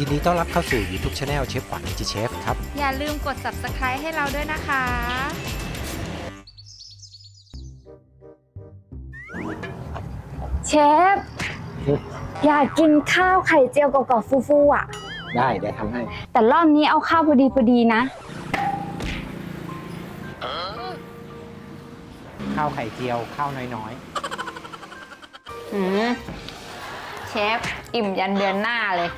ยินดีต้อนรับเข้าสู่ YouTube Channel เชฟขวัญจิเชฟครับ อย่าลืมกด subscribe ให้เราด้วยนะคะ เชฟ อยากกินข้าวไข่เจียวกรอบๆฟูๆอะ ได้เดี๋ยวทำให้ แต่รอบนี้เอาข้าวพอดีพอดีนะ ข้าวไข่เจียวข้าวน้อยอืมเชฟ อิ่มยันเดือนหน้าเลย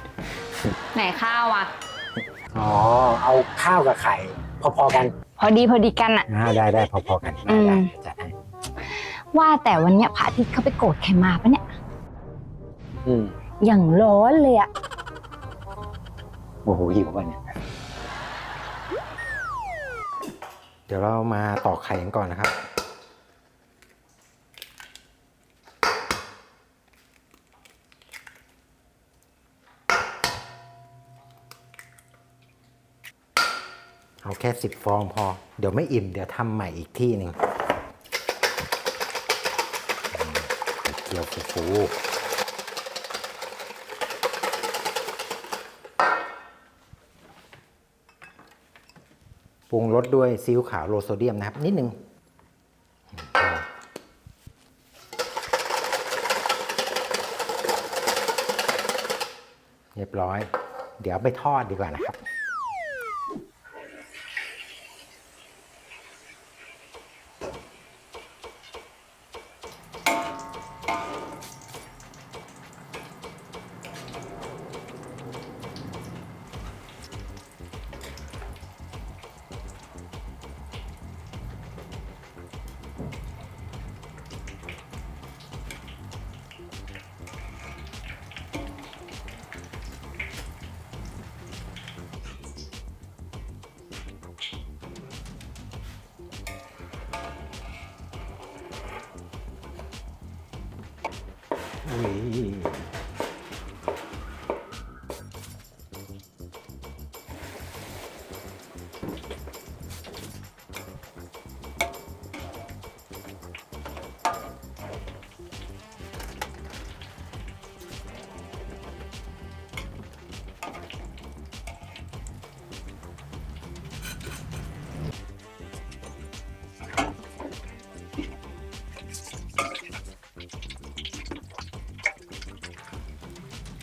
ไหนข้าวอะๆอ๋อ เอาข้าวกับไข่ พอๆกันพอดีพอดีกันอะ อ่าได้ได้พอๆกันอืได้มได้จัดให้ว่าแต่วันเนี้ยพระอาทิตย์เขาไปโกรธใครมาปะเนี่ย อืมอย่างร้อนเลยอะ โอ้โหหิวป่ะเนี่ยๆเดี๋ยวเรามาตอกไข่กันก่อนนะครับ เอาแค่สิบฟองพอ เดี๋ยวไม่อิ่ม เดี๋ยวทำใหม่อีกที่หนึ่งเจียวฟูปรุงรสด้วยซีอิ๊วขาวโลโซเดียมนะครับ นิดนึงเรียบร้อย เดี๋ยวไปทอดดีกว่านะครับ อุ้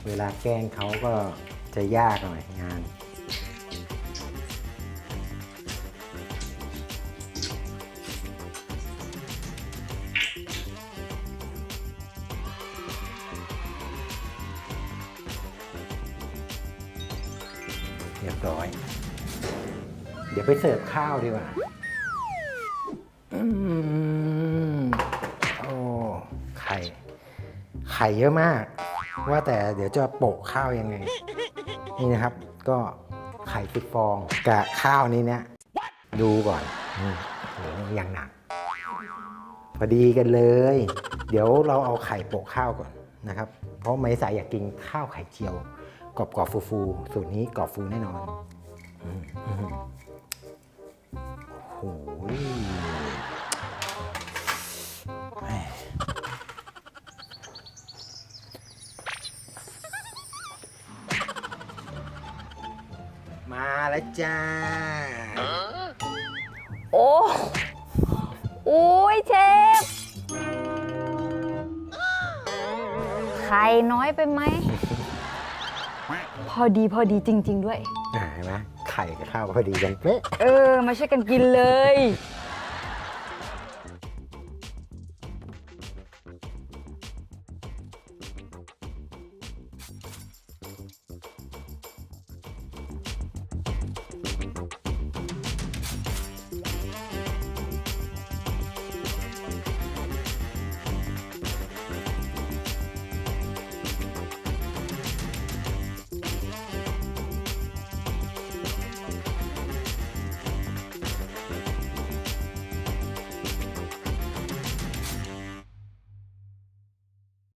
เวลาแกล้งเขาก็จะยากหน่อยงาน เรียบร้อย เดี๋ยวไปเสิร์ฟข้าวดีกว่าอืมโอ้ไข่ ไข่เยอะมาก ว่าแต่เดี๋ยวจะโปะข้าวยังไง นี่นะครับ ก็ไข่สิบฟองกับข้าวนี้เนี่ยดูก่อนนี่โหยังหนักพอดีกันเลย เดี๋ยวเราเอาไข่โปะข้าวก่อนนะครับ เพราะไม่สายอยากกินข้าวไข่เจียวกรอบกรอบฟูๆสูตรนี้กรอบฟูแน่นอนอโอ้โห แล้วจ้า โอ้โอ้ยเชฟ ไข่น้อยไปไหม พอดีพอดีจริง ๆ ด้วย อ่าเห็นไหมไข่กับข้าวพอดีกันเป๊ะ เออ มาช่วยกันกินเลยอ